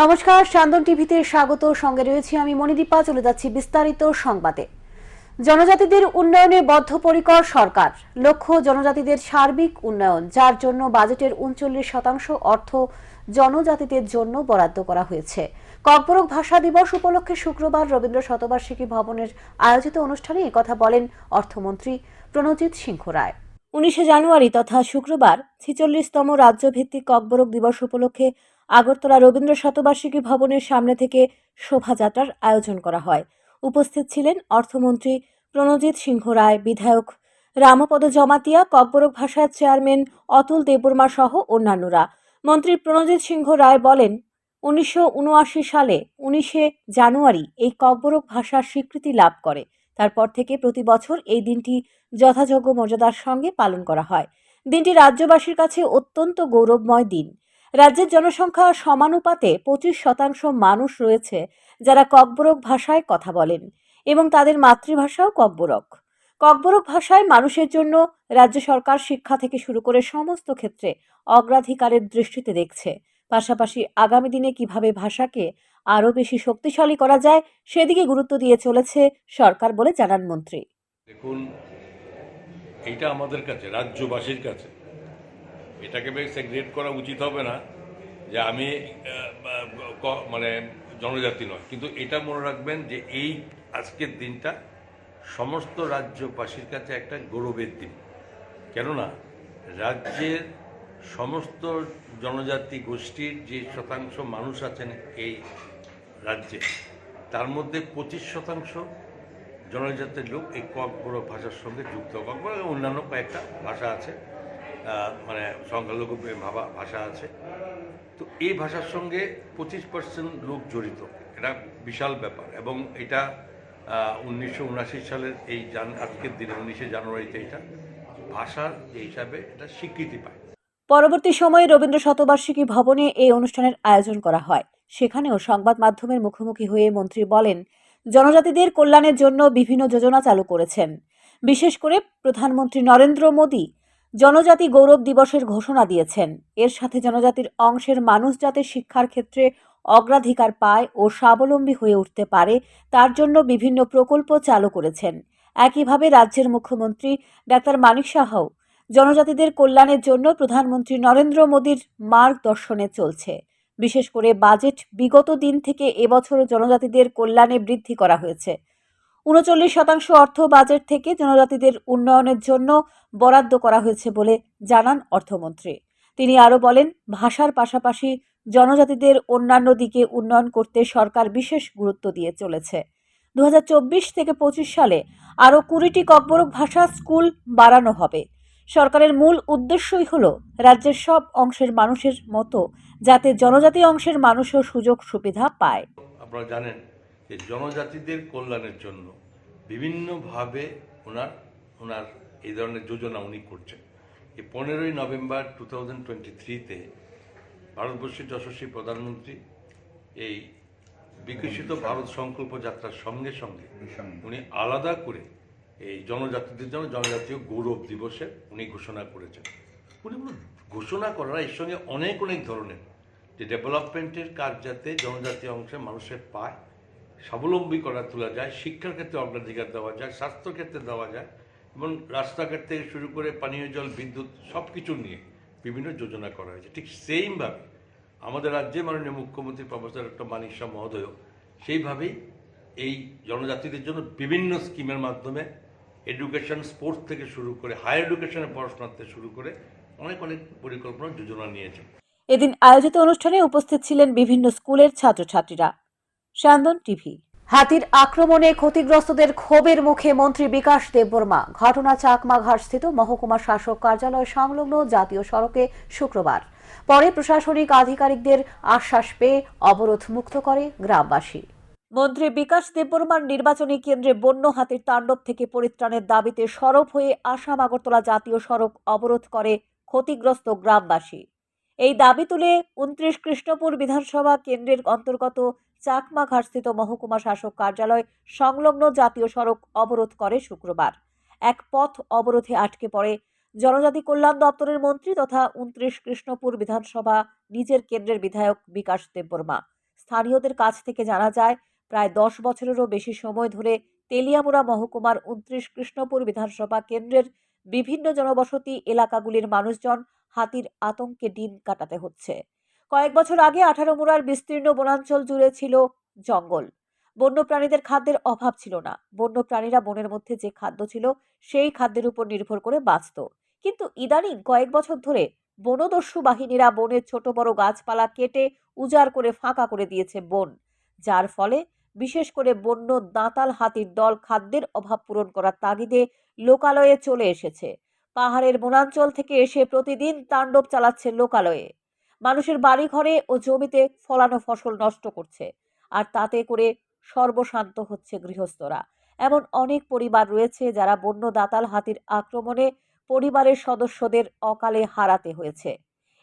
নমস্কার সান্দন টিভিতে স্বাগত। সঙ্গে রয়েছি আমি মণিদীপা, চলে যাচ্ছি বিস্তারিত সংবাদে। জনজাতিদের উন্নয়নে বদ্ধপরিকর সরকার, লক্ষ্য জনজাতিদের সার্বিক উন্নয়ন, যার জন্য বাজেটের উনচল্লিশ শতাংশ অর্থ জনজাতিদের জন্য বরাদ্দ করা হয়েছে। ককবরক ভাষা দিবস উপলক্ষে শুক্রবার রবীন্দ্র শতবার্ষিকী ভবনের আয়োজিত অনুষ্ঠানে একথা বলেন অর্থমন্ত্রী প্রণজিৎ সিংহ রায়। উনিশে জানুয়ারি তথা শুক্রবার ছিচল্লিশতম রাজ্যভিত্তিক ককবরক দিবস উপলক্ষে আগরতলা রবীন্দ্র শতবার্ষিকী ভবনের সামনে থেকে শোভাযাত্রার আয়োজন করা হয়। উপস্থিত ছিলেন অর্থমন্ত্রী প্রণজিৎ সিংহ রায়, বিধায়ক রামপদ জমাতিয়া, ককবরক ভাষার চেয়ারম্যান অতুল দেববর্মা সহ অন্যান্যরা। মন্ত্রী প্রণজিৎ সিংহ রায় বলেন, উনিশশো উনআশি সালে উনিশে জানুয়ারি এই ককবরক ভাষার স্বীকৃতি লাভ করে। তারপর থেকে প্রতি বছর এই দিনটি যথাযোগ্য মর্যাদার সঙ্গে পালন করা হয়। দিনটি রাজ্যবাসীর কাছে অত্যন্ত গৌরবময় দিন। রাজ্যের জনসংখ্যা সমানুপাতে পঁচিশ শতাংশ মানুষ রয়েছে যারা ককবরক ভাষায় কথা বলেন এবং তাদের মাতৃভাষাও ককবরক। ককবরক ভাষায় মানুষের জন্য রাজ্য সরকার শিক্ষা থেকে শুরু করে সমস্ত ক্ষেত্রে অগ্রাধিকারের দৃষ্টিতে দেখছে। পাশাপাশি আগামী দিনে কীভাবে ভাষাকে আরও বেশি শক্তিশালী করা যায় সেদিকে গুরুত্ব দিয়ে চলেছে সরকার বলে জানান মন্ত্রী। দেখুন, এইটা আমাদের কাছে, রাজ্যবাসীর কাছে। এটাকে বেশ সেগ্রেট করা উচিত হবে না যে আমি মানে জনজাতি নয়। কিন্তু এটা মনে রাখবেন যে এই আজকের দিনটা সমস্ত রাজ্যবাসীর কাছে একটা গৌরবের দিন। কেননা রাজ্যের সমস্ত জনজাতি গোষ্ঠীর যে শতাংশ মানুষ আছেন এই রাজ্যে, তার মধ্যে পঁচিশ শতাংশ জনজাতির লোক এই ককবরক ভাষার সঙ্গে যুক্ত। এবং অন্যান্য কয়েকটা ভাষা আছে। মানে সংখ্যালঘু ভাষা আছে। তো এই ভাষার সঙ্গে পঁচিশ পার্সেন্ট লোক জড়িত। এটা বিশাল ব্যাপার এবং এটা উনিশশো সালের এই জান আজকের দিনে, উনিশে জানুয়ারিতে এটা ভাষার যে হিসাবে এটা স্বীকৃতি পায়। পরবর্তী সময়ে রবীন্দ্র শতবার্ষিকী ভবনে এই অনুষ্ঠানের আয়োজন করা হয়। সেখানেও সংবাদ মাধ্যমের মুখোমুখি হয়ে মন্ত্রী বলেন, জনজাতিদের কল্যাণের জন্য বিভিন্ন যোজনা চালু করেছেন। বিশেষ করে প্রধানমন্ত্রী নরেন্দ্র মোদী জনজাতি গৌরব দিবসের ঘোষণা দিয়েছেন। এর সাথে জনজাতির অংশের মানুষ যাতে শিক্ষার ক্ষেত্রে অগ্রাধিকার পায় ও স্বাবলম্বী হয়ে উঠতে পারে, তার জন্য বিভিন্ন প্রকল্প চালু করেছেন। একইভাবে রাজ্যের মুখ্যমন্ত্রী ডাক্তার মানিক সাহাও জনজাতিদের কল্যাণের জন্য প্রধানমন্ত্রী নরেন্দ্র মোদীর মার্গদর্শনে চলছে। বিশেষ করে বাজেট বিগত দিন থেকে এবছর জনজাতিদের কল্যাণে বৃদ্ধি করা হয়েছে। উনচল্লিশ শতাংশ অর্থ বাজেট থেকে জনজাতিদের উন্নয়নের জন্য বরাদ্দ করা হয়েছে বলে জানান অর্থমন্ত্রী। তিনি আরও বলেন, ভাষার পাশাপাশি জনজাতিদের অন্যান্য দিকে উন্নয়ন করতে সরকার বিশেষ গুরুত্ব দিয়ে চলেছে। দু হাজার চব্বিশ থেকে পঁচিশ সালে আরও কুড়িটি ককবরক ভাষা স্কুল বাড়ানো হবে। সরকারের মূল উদ্দেশ্যই হল রাজ্যের সব অংশের মানুষের মতো যাতে জনজাতি অংশের মানুষও সুযোগ সুবিধা পায়। আপনারা জানেন যে জনজাতিদের কল্যাণের জন্য বিভিন্নভাবে ওনার ওনার এই ধরনের যোজনা উনি করছেন। এই পনেরোই নভেম্বর টু থাউজেন্ড টোয়েন্টি থ্রিতে ভারতবর্ষের যশস্বী প্রধানমন্ত্রী এই বিকশিত ভারত সংকল্প যাত্রার সঙ্গে সঙ্গে উনি আলাদা করে এই জনজাতিদের জন্য জনজাতীয় গৌরব দিবসে উনি ঘোষণা করেছেন। উনি ঘোষণা করার এর সঙ্গে অনেক অনেক ধরনের। যে ডেভেলপমেন্টের কাজ যাতে জনজাতীয় অংশের মানুষের পায় স্বাবলম্বী করা তোলা যায়, শিক্ষার ক্ষেত্রে অগ্রাধিকার দেওয়া যায় স্বাস্থ্য ক্ষেত্রে দেওয়া যায়, এবং রাস্তাঘাট থেকে শুরু করে পানীয় জল, বিদ্যুৎ সব কিছু নিয়ে বিভিন্ন যোজনা করা হয়েছে। ঠিক সেইমভাবে আমাদের রাজ্যে মাননীয় মুখ্যমন্ত্রী প্রফেসর ডক্টর মানিক শাহ মহোদয়ও সেইভাবেই এই জনজাতিদের জন্য বিভিন্ন স্কিমের মাধ্যমে এডুকেশন, স্পোর্টস থেকে শুরু করে হায়ার এডুকেশনে পড়াশোনা থেকে শুরু করে অনেক অনেক পরিকল্পনা, যোজনা নিয়েছে। এদিন আয়োজিত অনুষ্ঠানে উপস্থিত ছিলেন বিভিন্ন স্কুলের ছাত্রছাত্রীরা। সান্দন টিভি। হাতির আক্রমণে ক্ষতিগ্রস্তদের ক্ষোভের মুখে মন্ত্রী বিকাশ দেববর্মা, ঘটনা চাকমা ঘাটস্থিত মহকুমা শাসক কার্যালয় সংলগ্ন জাতীয় সড়কে শুক্রবার। পরে প্রশাসনিক আধিকারিকদের আশ্বাস পেয়ে অবরোধ মুক্ত করে গ্রামবাসী। মন্ত্রী বিকাশ দেববর্মার নির্বাচনী কেন্দ্রে বন্য হাতির তাণ্ডব থেকে পরিত্রাণের দাবিতে সরব হয়ে আসাম আগরতলা জাতীয় সড়ক অবরোধ করে ক্ষতিগ্রস্ত গ্রামবাসী। এই দাবি তুলে উনত্রিশ কৃষ্ণপুর বিধানসভা কেন্দ্রের অন্তর্গত চাকমা ঘাটস্থিত মহকুমা শাসক কার্যালয় সংলগ্ন জাতীয় সড়ক অবরোধ করে শুক্রবার। এক পথ অবরোধে আটকে পড়ে জনজাতি কল্যাণ দপ্তরের মন্ত্রী তথা উনত্রিশ কৃষ্ণপুর বিধানসভা নিজের কেন্দ্রের বিধায়ক বিকাশ দেববর্মা। স্থানীয়দের কাছ থেকে জানা যায়, প্রায় দশ বছরেরও বেশি সময় ধরে তেলিয়ামুড়া মহকুমার উনত্রিশ কৃষ্ণপুর বিধানসভা কেন্দ্রের বিভিন্ন জনবসতি এলাকাগুলির মানুষজন হাতির আতঙ্কে দিন কাটাতে হচ্ছে। কয়েক বছর আগে আঠারো মুড়ার বিস্তীর্ণ বনাঞ্চল জুড়ে ছিল জঙ্গল। বন্যপ্রাণীদের খাদ্যের অভাব ছিল না। বন্যপ্রাণীরা বনের মধ্যে যে খাদ্য ছিল, সেই খাদ্যের উপর নির্ভর করে বাঁচত। কিন্তু ইদানিং কয়েক বছর ধরে বনদস্যু বাহিনীরা বনের ছোট বড় গাছপালা কেটে উজাড় করে ফাঁকা করে দিয়েছে বন, যার ফলে বিশেষ করে বন্য দাঁতাল হাতির দল খাদ্যের অভাব পূরণ করার তাগিদে লোকালয়ে চলে এসেছে। পাহাড়ের বনাঞ্চল থেকে এসে প্রতিদিন তাণ্ডব চালাচ্ছে লোকালয়ে। মানুষের বাড়িঘরে ও জমিতে ফলানো ফসল নষ্ট করছে, আর তাতে করে সর্বশান্ত হচ্ছে গৃহস্থরা। এমন অনেক পরিবার রয়েছে যারা বন্য দাতাল হাতির আক্রমণে পরিবারের সদস্যদের অকালে হারাতে হয়েছে।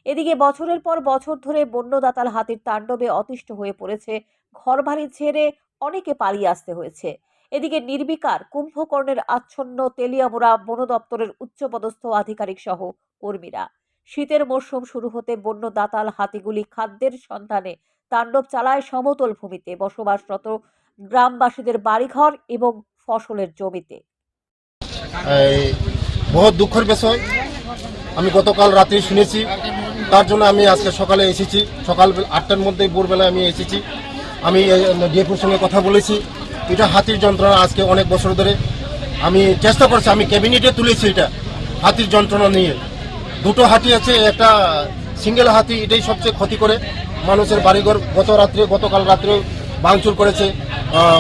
এদিকে বছরের পর বছর ধরে বন্য দাতাল হাতির তাণ্ডবে অতিষ্ঠ হয়ে পড়েছে, ঘরবাড়ি ছেড়ে অনেকে পালিয়ে আসতে হয়েছে। এদিকে নির্বিকার কুম্ভকর্ণের আচ্ছন্ন তেলিয়ামুড়া বন দপ্তরের উচ্চপদস্থ আধিকারিক সহ কর্মীরা। শীতের মরশুম শুরু হতে বন্য দাতাল হাতিগুলি খাদ্যের সন্ধানে তাণ্ডব চালায় সমতল ভূমিতে বসবাসরত গ্রামবাসীদের বাড়িঘর এবং ফসলের জমিতে। বহুত দুঃখের বিষয়। আমি গতকাল রাত্রে শুনেছি। তার জন্য আমি আজকে সকালে এসেছি। সকাল আটটার মধ্যে ভোরবেলায় আমি এসেছি। আমি ডিএফওর সঙ্গে কথা বলেছি। এটা হাতির যন্ত্রণা আজকে অনেক বছর ধরে আমি চেষ্টা করছি, আমি ক্যাবিনেটে তুলেছি এটা হাতির যন্ত্রণা নিয়ে। দুটো হাতি আছে, একটা সিঙ্গেল হাতি, এটাই সবচেয়ে ক্ষতি করে। মানুষের বাড়িঘর গত রাত্রে, গতকাল রাত্রে ভাঙচুর করেছে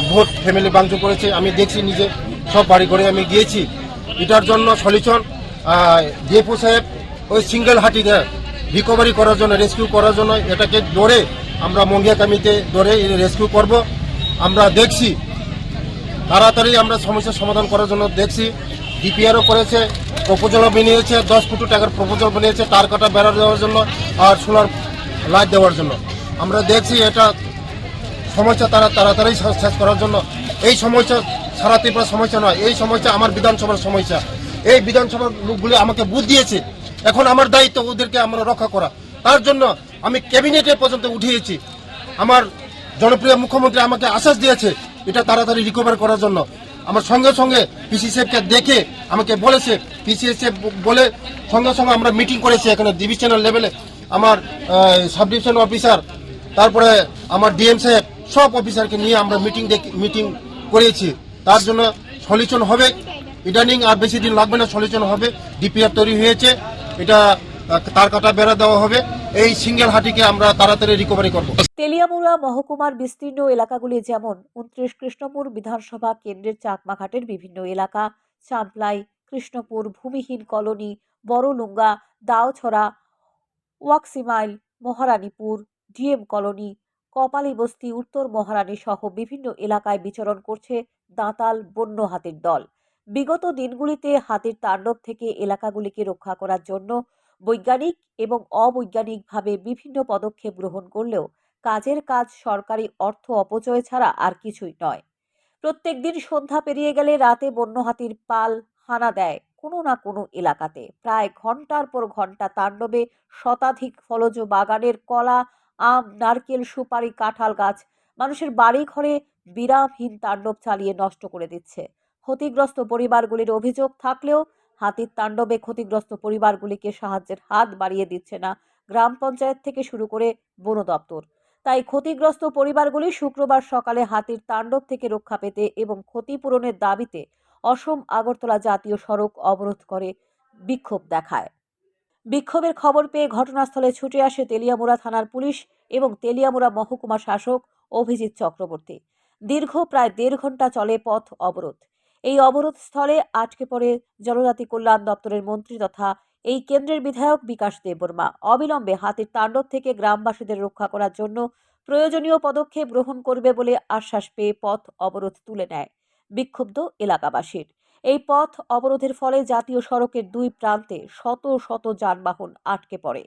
ভোট ফ্যামিলি ভাঙচুর করেছে। আমি দেখছি নিজে, সব বাড়িঘরে আমি গিয়েছি। এটার জন্য সলিউশন ডিএফও সাহেব ওই সিঙ্গেল হাতিতে রিকভারি করার জন্য রেস্কিউ করার জন্য এটাকে দৌড়ে আমরা মঙ্গিয়া কামিতে দৌড়ে রেস্কিউ করব। আমরা দেখছি তাড়াতাড়ি আমরা সমস্যার সমাধান করার জন্য দেখছি। ডিপিআরও করেছে, প্রপোজালও বানিয়েছে, দশ কোটি টাকার প্রপোজাল বানিয়েছে, তার কাটা বেড়া দেওয়ার জন্য আর সোলার লাইট দেওয়ার জন্য। আমরা দেখছি এটা সমস্যা তারা তাড়াতাড়ি শেষ- করার জন্য। এই সমস্যা সারা ত্রিপুরার সমস্যা নয়, এই সমস্যা আমার বিধানসভার সমস্যা। এই বিধানসভার লোকগুলি আমাকে বুধ দিয়েছে, এখন আমার দায়িত্ব ওদেরকে আমরা রক্ষা করা। তার জন্য আমি ক্যাবিনেটে পর্যন্ত উঠিয়েছি। আমার জনপ্রিয় মুখ্যমন্ত্রী আমাকে আশ্বাস দিয়েছে এটা তাড়াতাড়ি রিকভার করার জন্য। আমার সঙ্গে সঙ্গে পিসি সাহেবকে দেখে আমাকে বলেছে পিসি সাহেব বলে সঙ্গে সঙ্গে আমরা মিটিং করেছি এখানে ডিভিশনাল লেভেলে আমার সাব ডিভিশন অফিসার তারপরে আমার ডিএম সাহেব, সব অফিসারকে নিয়ে আমরা মিটিং মিটিং করেছি। তার জন্য সলিউশন হবে। ইদানিং আর বেশি দিন লাগবে না, সলিউশন হবে। ডিপিআর তৈরি হয়েছে। এটা তার কাটা বেড়া দেওয়া হবে। এই সিঙ্গেল হাটিকে আমরা তাড়াতাড়ি রিকভারি করব। তেলিয়ামুড়া মহকুমার বিস্তীর্ণ এলাকাগুলি যেমন উনত্রিশ কৃষ্ণপুর বিধানসভা কেন্দ্রের চাকমাঘাটের বিভিন্ন এলাকা চাম্পলাই কৃষ্ণপুর, ভূমিহীন কলোনি, বড়লুঙ্গা, দাওছড়া, ওয়াক্সিমাইল, মহারানীপুর, ডিএম কলোনি, কপালী বস্তি, উত্তর মহারানী সহ বিভিন্ন এলাকায় বিচরণ করছে দাঁতাল বন্য হাতির দল। বিগত দিনগুলিতে হাতির তাণ্ডব থেকে এলাকাগুলিকে রক্ষা করার জন্য বৈজ্ঞানিক এবং অবৈজ্ঞানিকভাবে বিভিন্ন পদক্ষেপ গ্রহণ করলেও কাজের কাজ সরকারি অর্থ অপচয় ছাড়া আর কিছুই নয়। প্রত্যেক দিন সন্ধ্যা পেরিয়ে গেলে রাতে বন্য হাতির পাল হানা দেয় কোনো না কোনো এলাকাতে। প্রায় ঘণ্টার পর ঘণ্টা তাণ্ডবে শতাধিক ফলজ বাগানের কলা, আম, নারকেল, সুপারি, কাঁঠাল গাছ মানুষের বাড়ি ঘরে বিরামহীন তাণ্ডব চালিয়ে নষ্ট করে দিচ্ছে। ক্ষতিগ্রস্ত পরিবারগুলির অভিযোগ থাকলেও হাতির তাণ্ডবে ক্ষতিগ্রস্ত পরিবারগুলিকে সাহায্যের হাত বাড়িয়ে দিচ্ছে না গ্রাম পঞ্চায়েত থেকে শুরু করে বন দপ্তর। তাই ক্ষতিগ্রস্ত পরিবারগুলি শুক্রবার সকালে হাতির তাণ্ডব থেকে রক্ষা পেতে এবং ক্ষতিপূরণের দাবিতে অসম আগরতলা জাতীয় সড়ক অবরোধ করে বিক্ষোভ দেখায়। বিক্ষোভের খবর পেয়ে ঘটনাস্থলে ছুটে আসে তেলিয়ামুড়া থানার পুলিশ এবং তেলিয়ামুড়া মহকুমা শাসক অভিজিৎ চক্রবর্তী। দীর্ঘ প্রায় দেড় ঘণ্টা চলে পথ অবরোধ। এই অবরোধ স্থলে আটকে পড়ে জনজাতি কল্যাণ দপ্তরের মন্ত্রী তথা এই কেন্দ্রের বিধায়ক বিকাশ দেববর্মা। অবিলম্বে হাতির তাণ্ডব থেকে গ্রামবাসীদের রক্ষা করার জন্য প্রয়োজনীয় পদক্ষেপ গ্রহণ করবে বলে আশ্বাস পেয়ে পথ অবরোধ তুলে নেয় বিক্ষুব্ধ এলাকাবাসীর। এই পথ অবরোধের ফলে জাতীয় সড়কের দুই প্রান্তে শত শত যানবাহন আটকে পড়ে।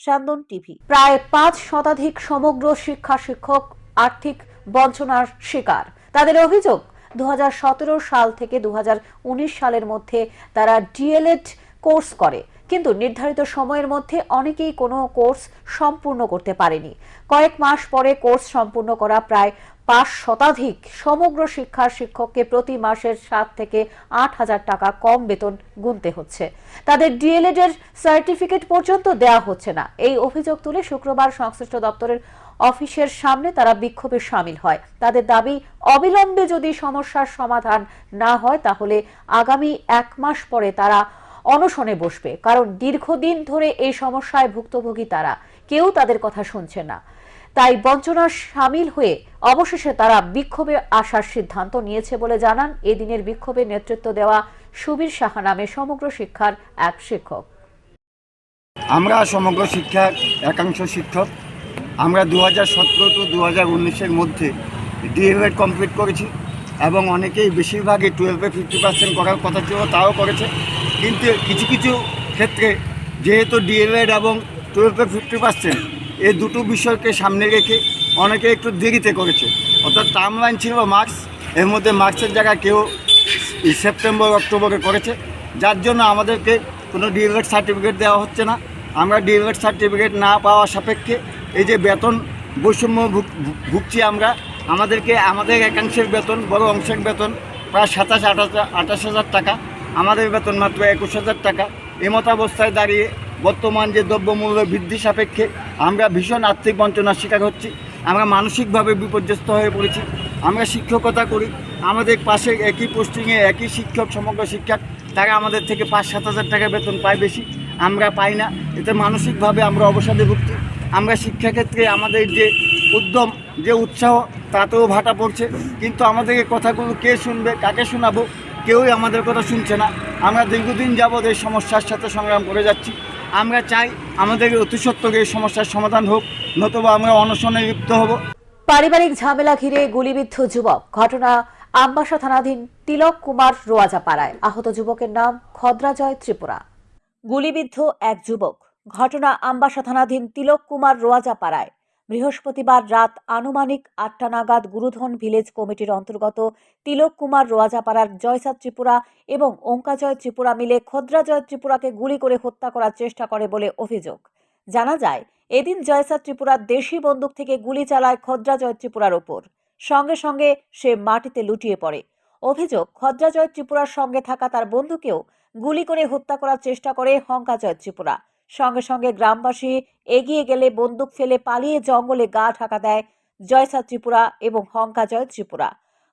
স্যান্দন টিভি। প্রায় পাঁচ শতাধিক সমগ্র শিক্ষা শিক্ষক আর্থিক বঞ্চনার শিকার। তাদের অভিযোগ দুহাজার সতেরো সাল থেকে দুহাজার উনিশ সালের মধ্যে তারা ডিএলএড কোর্স করে। কিন্তু নির্ধারিত সময়ের মধ্যে অনেকেই কোনো কোর্স সম্পূর্ণ করতে পারেনি। কয়েক মাস পরে কোর্স সম্পূর্ণ করা প্রায় পাঁচ শতাধিক সমগ্র শিক্ষার শিক্ষককে প্রতি মাসের সাত থেকে আট হাজার টাকা কম বেতন গুনতে হচ্ছে। তাদের ডিএলএড এর সার্টিফিকেট পর্যন্ত দেওয়া হচ্ছে না। এই অভিযোগ তুলে শুক্রবার সংশ্লিষ্ট দপ্তরের অফিসের সামনে তারা বিক্ষোভে সামিল হয়। তাদের দাবি, অবিলম্বে যদি সমস্যার সমাধান না হয়, তাহলে আগামী এক মাস পরে তারা অনশনে বসবে। কারণ দীর্ঘদিন ধরে এই সমস্যায় ভুক্তভোগী তারা। কেউ তাদের কথা শুনছে না। তাই বঞ্চনার সামিল হয়ে অবশেষে তারা বিক্ষোভে আসার সিদ্ধান্ত নিয়েছে বলে জানান এদিনের বিক্ষোভে নেতৃত্ব দেওয়া সুবীর সাহা নামে সমগ্র শিক্ষার এক শিক্ষক। আমরা সমগ্র শিক্ষার একাংশ শিক্ষক আমরা দু হাজার সতেরো টু দু হাজার উনিশের মধ্যে ডিএলএড কমপ্লিট করেছি এবং অনেকেই বেশিরভাগই টুয়েলভে ফিফটি পার্সেন্ট করার কথা ছিল, তাও করেছে। কিন্তু কিছু কিছু ক্ষেত্রে যেহেতু ডিএলএড এবং টুয়েলভে ফিফটি পার্সেন্ট এই দুটো বিষয়কে সামনে রেখে অনেকে একটু দেরিতে করেছে। অর্থাৎ টার্ম লাইন ছিল মার্কস এর মধ্যে মার্কসের জায়গায় কেউ সেপ্টেম্বর অক্টোবরে করেছে। যার জন্য আমাদেরকে কোনো ডিএলএড সার্টিফিকেট দেওয়া হচ্ছে না। আমরা ডিএলএড সার্টিফিকেট না পাওয়া সাপেক্ষে এই যে বেতন বৈষম্য ভুগ- ভুগ- ভুগছি আমরা, আমাদেরকে, আমাদের একাংশের বেতন, বড় অংশের বেতন প্রায় সাতাশ, আঠাশ আঠাশ হাজার টাকা, আমাদের বেতন মাত্র একুশ হাজার টাকা। এমত অবস্থায় দাঁড়িয়ে বর্তমান যে দ্রব্যমূল্য বৃদ্ধি সাপেক্ষে আমরা ভীষণ আর্থিক বঞ্চনার শিকার হচ্ছি। আমরা মানসিকভাবে বিপর্যস্ত হয়ে পড়েছি। আমরা শিক্ষকতা করি। আমাদের পাশে একই পোস্টিংয়ে একই শিক্ষক, সমগ্র শিক্ষক, তারা আমাদের থেকে পাঁচ, সাত হাজার টাকা বেতন পায় বেশি। আমরা পাই না। এতে মানসিকভাবে আমরা অবসাদে ভুগছি। আমরা শিক্ষাক্ষেত্রে আমাদের যে উদ্যম, যে উৎসাহ, তাতেও ভাটা পড়ছে। কিন্তু আমাদের এই কথাগুলো কে শুনবে, কাকে শোনাবো, কেউই আমাদের কথা শুনছে না। আমরা দীর্ঘদিন যাবৎ এই সমস্যার সাথে সংগ্রাম করে যাচ্ছি। আমরা চাই আমাদের অতি সত্ত্বর এই সমস্যার সমাধান হোক, নতুবা আমরা অনশনে লিপ্ত হব। পারিবারিক ঝামেলা ঘিরে গুলিবিদ্ধ যুবক। ঘটনা আমবাসা থানাধীন তিলক কুমার রোয়াজা পাড়ায় আহত যুবকের নাম খদ্রাজয় ত্রিপুরা। গুলিবিদ্ধ এক যুবক। ঘটনা আমবাসা থানাধীন তিলক কুমার রোয়াজাপাড়ায়। বৃহস্পতিবার রাত আনুমানিক আটটা নাগাদ গুরুধন ভিলেজ কমিটির অন্তর্গত তিলক কুমার রোয়াজাপাড়ার জয়সাদ ত্রিপুরা এবং ওঙ্কাজয় ত্রিপুরা মিলে খদ্রাজয় ত্রিপুরাকে গুলি করে হত্যা করার চেষ্টা করে বলে অভিযোগ। জানা যায়, এদিন জয়সাদ ত্রিপুরার দেশি বন্দুক থেকে গুলি চালায় খদ্রাজয় ত্রিপুরার ওপর। সঙ্গে সঙ্গে সে মাটিতে লুটিয়ে পড়ে। অভিযোগ, খদ্রাজয় ত্রিপুরার সঙ্গে থাকা তার বন্ধুকেও গুলি করে হত্যা করার চেষ্টা করে হংকাজয় ত্রিপুরা। সঙ্গে সঙ্গে গ্রামবাসী এগিয়ে গেলে বন্দুক ফেলে পালিয়ে জঙ্গলে গা ঢাকা দেয় জয়সাদ ত্রিপুরা এবং হংকা জয় ত্রিপুরা।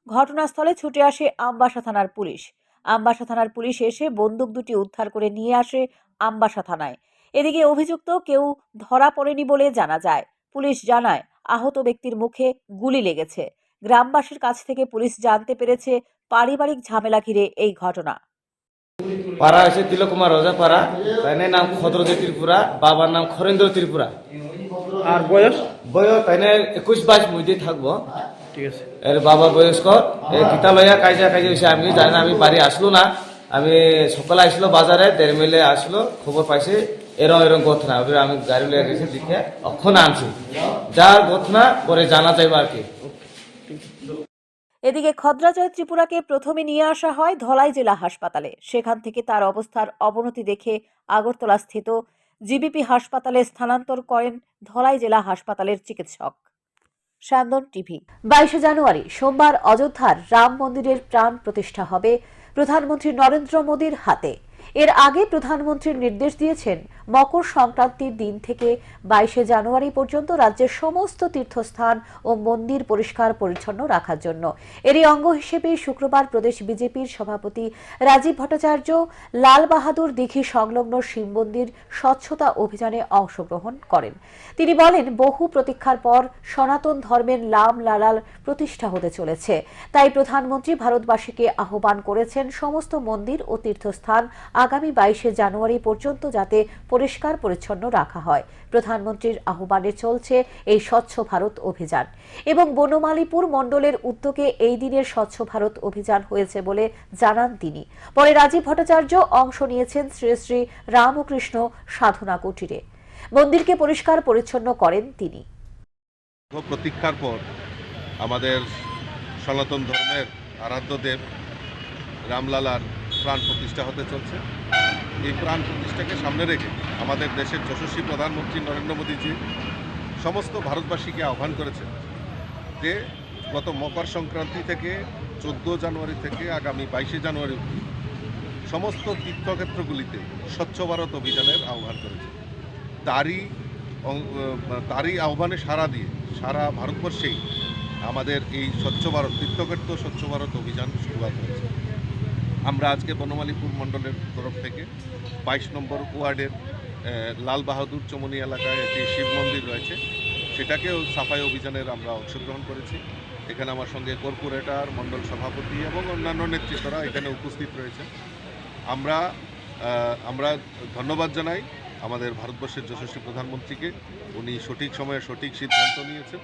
ঘটনাস্থলে ছুটে আসে আমবাসা থানার পুলিশ। আমবাসা থানার পুলিশ এসে বন্দুক দুটি উদ্ধার করে নিয়ে আসে আমবাসা থানায়। এদিকে অভিযুক্ত কেউ ধরা পড়েনি বলে জানা যায়। পুলিশ জানায়, আহত ব্যক্তির মুখে গুলি লেগেছে। গ্রামবাসীর কাছ থেকে পুলিশ জানতে পেরেছে পারিবারিক ঝামেলা ঘিরে এই ঘটনা। পাড়া হয়েছে তিলকুমার রোজা পাড়া। তাই নাম খদ্রজে ত্রিপুরা বাবার নাম খরেন্দ্র ত্রিপুরা। আর বয়স? বয়স তাই একুশ বাইশ মধ্যে থাকব। ঠিক আছে। এর বাবা বয়স্ক এই গীতা লইয়া কাজা কাজে হয়েছে আমি জানি আমি বাড়ি আসলো না। আমি সকালে আসলো বাজারে দেড় মিলে আসলো খবর পাইছি এরম এরম ঘটনা আমি গাড়ি লিয়ে গেছি দেখে অক্ষণ আনছি। যার ঘটনা পরে জানা যাইব আর কি। এদিকে খদ্রাজয় ত্রিপুরাকে প্রথমে নিয়ে আসা হয় ধলাই জেলা হাসপাতালে। সেখান থেকে তার অবস্থার অবনতি দেখে আগরতলা স্থিত জিবিপি হাসপাতালে স্থানান্তর করেন ধলাই জেলা হাসপাতালের চিকিৎসক। সান্দন টিভি। বাইশে জানুয়ারি, সোমবার অযোধ্যার রাম মন্দিরের প্রাণ প্রতিষ্ঠা হবে প্রধানমন্ত্রী নরেন্দ্র মোদীর হাতে। এর আগে প্রধানমন্ত্রীর নির্দেশ দিয়েছেন, মকর সংক্রান্তির দিন থেকে বাইশে জানুয়ারি পর্যন্ত রাজ্যের সমস্ত তীর্থস্থান ও মন্দির পরিষ্কার পরিচ্ছন্ন রাখার জন্য। এরই অঙ্গ হিসেবে শুক্রবার প্রদেশ বিজেপির সভাপতি রাজীব ভট্টাচার্য লাল বাহাদুর দিঘি সংলগ্ন শিব মন্দির স্বচ্ছতা অভিযানে অংশগ্রহণ করেন। তিনি বলেন, বহু প্রতীক্ষার পর সনাতন ধর্মের লাম লালাল প্রতিষ্ঠা হতে চলেছে। তাই প্রধানমন্ত্রী ভারতবাসীকে আহ্বান করেছেন, সমস্ত মন্দির ও তীর্থস্থান আগামী বাইশে জানুয়ারি পর্যন্ত যাতে পরিষ্কার পরিচ্ছন্ন রাখা হয়। প্রধানমন্ত্রীর আহ্বানে চলছে এই স্বচ্ছ ভারত অভিযান। এবং বনমালীপুর মণ্ডলের উদ্যোগে এই দিনের স্বচ্ছ ভারত অভিযান হয়েছে বলে জানান তিনি। পরে রাজীব ভট্টাচার্য অংশ নিয়েছেন শ্রী শ্রী রামকৃষ্ণ সাধনা কুটিরে মন্দিরকে পরিষ্কার পরিচ্ছন্ন করেন তিনি। প্রতীক্ষার পর আমাদের সনাতন ধর্মের আরাধ্য দেব রামলালার প্রাণ প্রতিষ্ঠা হতে চলছে। এই প্রাণ প্রতিষ্ঠাকে সামনে রেখে আমাদের দেশের যশস্বী প্রধানমন্ত্রী নরেন্দ্র মোদীজি সমস্ত ভারতবাসীকে আহ্বান করেছেন যে গত মকর সংক্রান্তি থেকে চোদ্দ জানুয়ারি থেকে আগামী বাইশে জানুয়ারি অবধি সমস্ত তীর্থক্ষেত্রগুলিতে স্বচ্ছ ভারত অভিযানের আহ্বান করেছে তারই তারই আহ্বানে সাড়া দিয়ে, সারা ভারতবর্ষেই আমাদের এই স্বচ্ছ ভারত তীর্থক্ষেত্র, স্বচ্ছ ভারত অভিযান শুরু হয়েছে। আমরা আজকে বনমালীপুর মণ্ডলের তরফ থেকে বাইশ নম্বর ওয়ার্ডের লাল বাহাদুর চমনি এলাকায় একটি শিব মন্দির রয়েছে। সেটাকেও সাফাই অভিযানের আমরা অংশগ্রহণ করেছি। এখানে আমার সঙ্গে কর্পোরেটর, মণ্ডল সভাপতি এবং অন্যান্য নেতৃত্বরা এখানে উপস্থিত রয়েছে আমরা আমরা ধন্যবাদ জানাই আমাদের ভারতবর্ষের যশস্বী প্রধানমন্ত্রীকে। উনি সঠিক সময়ে সঠিক সিদ্ধান্ত নিয়েছেন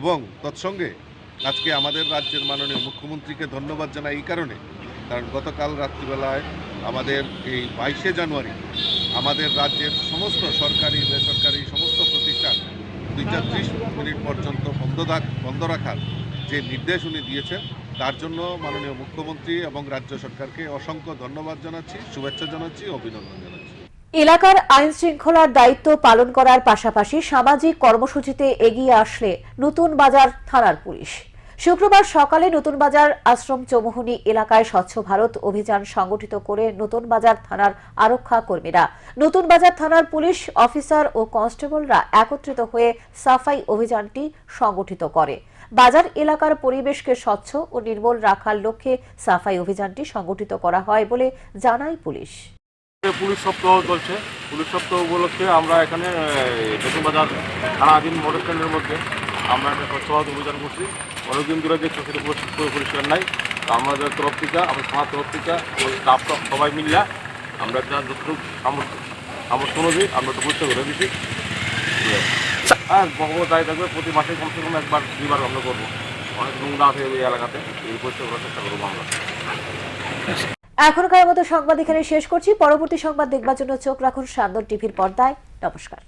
এবং তৎসঙ্গে আজকে আমাদের রাজ্যের মাননীয় মুখ্যমন্ত্রীকে ধন্যবাদ জানাই এই কারণে কারণ গতকাল রাত্রিবেলায় আমাদের এই বাইশে জানুয়ারি আমাদের রাজ্যের সমস্ত সরকারি, বেসরকারি সমস্ত প্রতিষ্ঠান দুইটা ত্রিশ মিনিট পর্যন্ত বন্ধ বন্ধ রাখার যে নির্দেশ উনি দিয়েছেন, তার জন্য মাননীয় মুখ্যমন্ত্রী এবং রাজ্য সরকারকে অসংখ্য ধন্যবাদ জানাচ্ছি, শুভেচ্ছা জানাচ্ছি, অভিনন্দন জানাচ্ছি। এলাকার আইন শৃঙ্খলার দায়িত্ব পালন করার পাশাপাশি সামাজিক কর্মসূচিতে এগিয়ে আসলে নতুন বাজার থানার পুলিশ। শুক্রবার সকালে নতুন বাজার আশ্রম চৌমুহনী এলাকায় স্বচ্ছ ভারত অভিযান সংগঠিত করে নতুন বাজার থানার আরক্ষা কর্মীরা। নতুন বাজার থানার পুলিশ অফিসার ও কনস্টেবলরা একত্রিত হয়ে সাফাই অভিযানটি সংগঠিত করে। বাজার এলাকার পরিবেশকে স্বচ্ছ ও নির্মল রাখার লক্ষ্যে সাফাই অভিযানটি সংগঠিত করা হয় বলে জানায় পুলিশ। পুলিশ সপ্তাহ চলছে। পুলিশ সপ্তাহ উপলক্ষে আমরা এখানে নতুন বাজার থানাধীন মোটর স্ট্যান্ডের মধ্যে আমরা একটা স্বচ্ছ ভারত অভিযান করছি। অনেকদিন ধরে যে চোখের পুরো পরিষ্কার নাই, তো আমাদের তরফ থেকে আমাদের থানার তরফ থেকে আমাদের স্টাফ সবাই মিললে আমরা যা যতটুকু সামর্থ্য সামর্থ্য অনুযায়ী আমরা একটু পরিষ্কার করে দিচ্ছি হ্যাঁ ভগবত দায়ী থাকবে, প্রতি মাসে কমসে কম একবার, দুইবার আমরা করব। অনেক নোংরা আছে এই এলাকাতে, এই পরিষ্কার করার চেষ্টা করব আমরা। এখনকার মতো সংবাদ এখানে শেষ করছি। পরবর্তী সংবাদ দেখবার জন্য চোখ রাখুন সান্দর টিভির পর্দায়। নমস্কার।